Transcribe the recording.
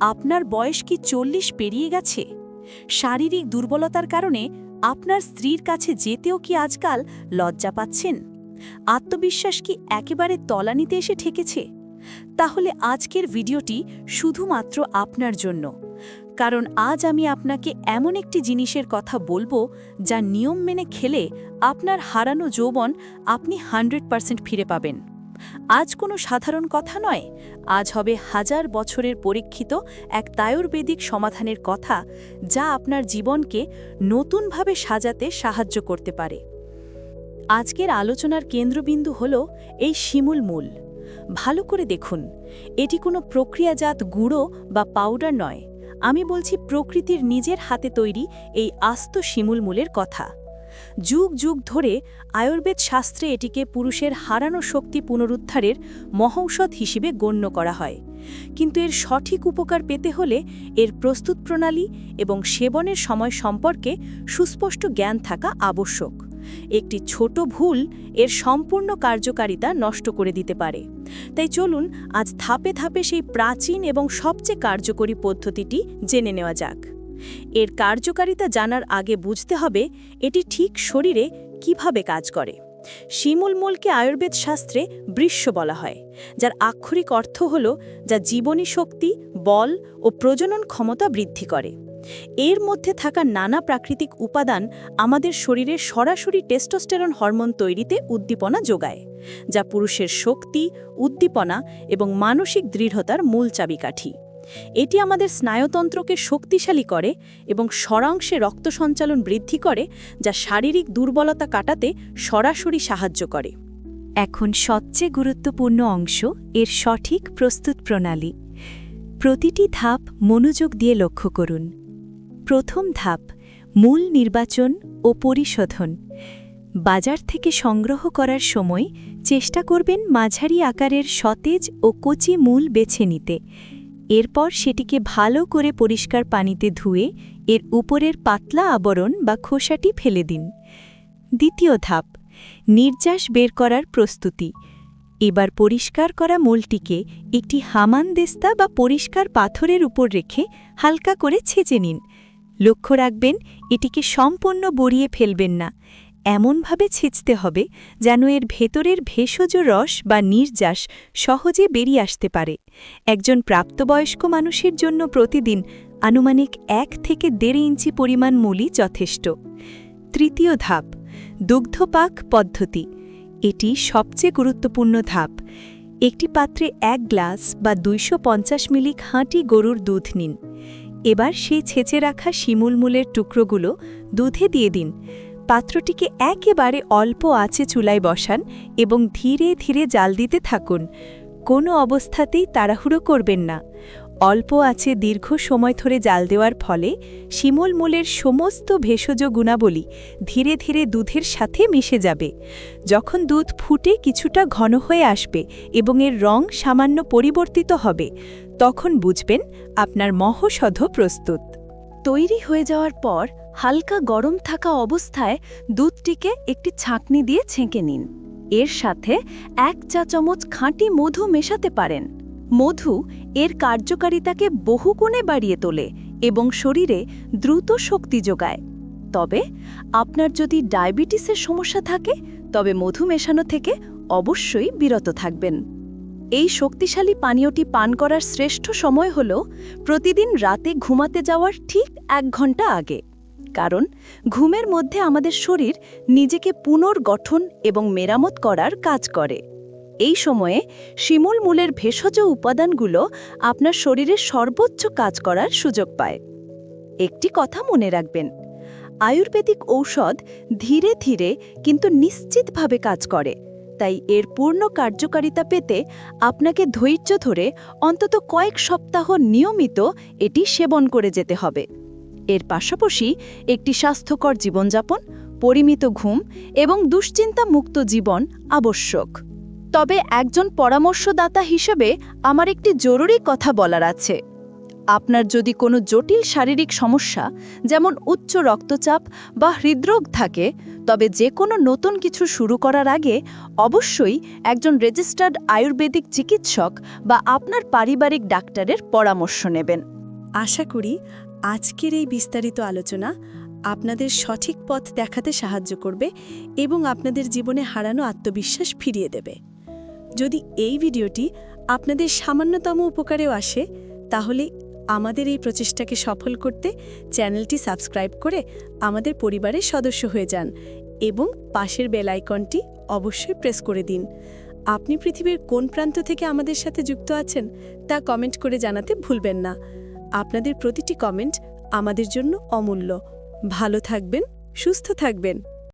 আপনার বয়স কি চল্লিশ পেরিয়ে গেছে? শারীরিক দুর্বলতার কারণে আপনার স্ত্রীর কাছে যেতেও কি আজকাল লজ্জা পাচ্ছেন? আত্মবিশ্বাস কি একেবারে তলানিতে এসে ঠেকেছে? তাহলে আজকের ভিডিওটি শুধুমাত্র আপনার জন্য। কারণ আজ আমি আপনাকে এমন একটি জিনিসের কথা বলব যা নিয়ম মেনে খেলে আপনার হারানো যৌবন আপনি হান্ড্রেড ফিরে পাবেন। আজ কোনো সাধারণ কথা নয়। আজ হবে হাজার বছরের পরীক্ষিত এক তায়ুর্বেদিক সমাধানের কথা, যা আপনার জীবনকে নতুনভাবে সাজাতে সাহায্য করতে পারে। আজকের আলোচনার কেন্দ্রবিন্দু হল এই শিমুল মূল। ভালো করে দেখুন, এটি কোনো প্রক্রিয়াজাত গুঁড়ো বা পাউডার নয়। আমি বলছি প্রকৃতির নিজের হাতে তৈরি এই আস্ত শিমুল মূলের কথা। যুগ যুগ ধরে আয়ুর্বেদ শাস্ত্রে এটিকে পুরুষের হারানো শক্তি পুনরুদ্ধারের মহৌষধ হিসেবে গণ্য করা হয়। কিন্তু এর সঠিক উপকার পেতে হলে এর প্রস্তুত প্রণালী এবং সেবনের সময় সম্পর্কে সুস্পষ্ট জ্ঞান থাকা আবশ্যক। একটি ছোট ভুল এর সম্পূর্ণ কার্যকারিতা নষ্ট করে দিতে পারে। তাই চলুন আজ ধাপে ধাপে সেই প্রাচীন এবং সবচেয়ে কার্যকরী পদ্ধতিটি জেনে নেওয়া যাক। এর কার্যকারিতা জানার আগে বুঝতে হবে এটি ঠিক শরীরে কীভাবে কাজ করে। শিমুলমূলকে আয়ুর্বেদ শাস্ত্রে বৃষ্য বলা হয়, যার আক্ষরিক অর্থ হল যা জীবনী শক্তি, বল ও প্রজনন ক্ষমতা বৃদ্ধি করে। এর মধ্যে থাকা নানা প্রাকৃতিক উপাদান আমাদের শরীরে সরাসরি টেস্টোস্টেরন হরমোন তৈরিতে উদ্দীপনা যোগায়, যা পুরুষের শক্তি, উদ্দীপনা এবং মানসিক দৃঢ়তার মূল চাবিকাঠি। এটি আমাদের স্নায়ুতন্ত্রকে শক্তিশালী করে এবং সরাংশে রক্ত সঞ্চালন বৃদ্ধি করে, যা শারীরিক দুর্বলতা কাটাতে সরাসরি সাহায্য করে। এখন সবচেয়ে গুরুত্বপূর্ণ অংশ এর সঠিক প্রস্তুত প্রণালী। প্রতিটি ধাপ মনোযোগ দিয়ে লক্ষ্য করুন। প্রথম ধাপ, মূল নির্বাচন ও পরিশোধন। বাজার থেকে সংগ্রহ করার সময় চেষ্টা করবেন মাঝারি আকারের সতেজ ও কচি মূল বেছে নিতে। এরপর সেটিকে ভালো করে পরিষ্কার পানিতে ধুয়ে এর উপরের পাতলা আবরণ বা খোসাটি ফেলে দিন। দ্বিতীয় ধাপ, নির্যাস বের করার প্রস্তুতি। এবার পরিষ্কার করা মূলটিকে একটি হামানদেস্তা বা পরিষ্কার পাথরের উপর রেখে হালকা করে ছেঁচে নিন। লক্ষ্য রাখবেন, এটিকে সম্পূর্ণ বড়িয়ে ফেলবেন না। এমনভাবে ছেঁচতে হবে যেন এর ভেতরের ভেষজ রস বা নির্যাস সহজে বেরিয়ে আসতে পারে। একজন প্রাপ্তবয়স্ক মানুষের জন্য প্রতিদিন আনুমানিক এক থেকে দেড় ইঞ্চি পরিমাণ মূলই যথেষ্ট। তৃতীয় ধাপ দুগ্ধপাক পদ্ধতি। এটি সবচেয়ে গুরুত্বপূর্ণ ধাপ। একটি পাত্রে এক গ্লাস বা দুইশ পঞ্চাশ মিলি খাঁটি গরুর দুধ নিন। এবার সেই ছেঁচে রাখা শিমুলমূলের টুকরোগুলো দুধে দিয়ে দিন। পাত্রটিকে একেবারে অল্প আঁচে চুলায় বসান এবং ধীরে ধীরে জাল দিতে থাকুন। কোনো অবস্থাতেই তাড়াহুড়ো করবেন না। অল্প আছে দীর্ঘ সময় ধরে জাল দেওয়ার ফলে শিমুল মূলের সমস্ত ভেষজ গুণাবলী ধীরে ধীরে দুধের সাথে মিশে যাবে। যখন দুধ ফুটে কিছুটা ঘন হয়ে আসবে এবং এর রং সামান্য পরিবর্তিত হবে, তখন বুঝবেন আপনার মহৌষধ প্রস্তুত। তৈরি হয়ে যাওয়ার পর হালকা গরম থাকা অবস্থায় দুধটিকে একটি ছাঁকনি দিয়ে ছেঁকে নিন। এর সাথে এক চা চামচ খাঁটি মধু মেশাতে পারেন। মধু এর কার্যকারিতাকে বহুগুণে বাড়িয়ে তোলে এবং শরীরে দ্রুত শক্তি যোগায়। তবে আপনার যদি ডায়াবেটিসের সমস্যা থাকে, তবে মধু মেশানো থেকে অবশ্যই বিরত থাকবেন। এই শক্তিশালী পানীয়টি পান করার শ্রেষ্ঠ সময় হল প্রতিদিন রাতে ঘুমাতে যাওয়ার ঠিক এক ঘণ্টা আগে। কারণ ঘুমের মধ্যে আমাদের শরীর নিজেকে পুনর্গঠন এবং মেরামত করার কাজ করে। এই সময়ে শিমুল মূলের ভেষজ উপাদানগুলো আপনার শরীরের সর্বোচ্চ কাজ করার সুযোগ পায়। একটি কথা মনে রাখবেন, আয়ুর্বেদিক ঔষধ ধীরে ধীরে কিন্তু নিশ্চিতভাবে কাজ করে, তাই এর পূর্ণ কার্যকারিতা পেতে আপনাকে ধৈর্য ধরে অন্তত কয়েক সপ্তাহ নিয়মিত এটি সেবন করে যেতে হবে। এর পাশাপাশি একটি স্বাস্থ্যকর জীবনযাপন, পরিমিত ঘুম এবং দুশ্চিন্তা মুক্ত জীবন আবশ্যক। তবে একজন পরামর্শদাতা হিসেবে আমার একটি জরুরি কথা বলার আছে। আপনার যদি কোনো জটিল শারীরিক সমস্যা, যেমন উচ্চ রক্তচাপ বা হৃদরোগ থাকে, তবে যে কোনো নতুন কিছু শুরু করার আগে অবশ্যই একজন রেজিস্টার্ড আয়ুর্বেদিক চিকিৎসক বা আপনার পারিবারিক ডাক্তারের পরামর্শ নেবেন। আশা করি আজকের এই বিস্তারিত আলোচনা আপনাদের সঠিক পথ দেখাতে সাহায্য করবে এবং আপনাদের জীবনে হারানো আত্মবিশ্বাস ফিরিয়ে দেবে। যদি এই ভিডিওটি আপনাদের সামান্যতম উপকারেও আসে, তাহলে আমাদের এই প্রচেষ্টাকে সফল করতে চ্যানেলটি সাবস্ক্রাইব করে আমাদের পরিবারের সদস্য হয়ে যান এবং পাশের বেল আইকনটি অবশ্যই প্রেস করে দিন। আপনি পৃথিবীর কোন প্রান্ত থেকে আমাদের সাথে যুক্ত আছেন, তা কমেন্ট করে জানাতে ভুলবেন না। আপনাদের প্রতিটি কমেন্ট আমাদের জন্য অমূল্য। ভালো থাকবেন সুস্থ থাকবেন।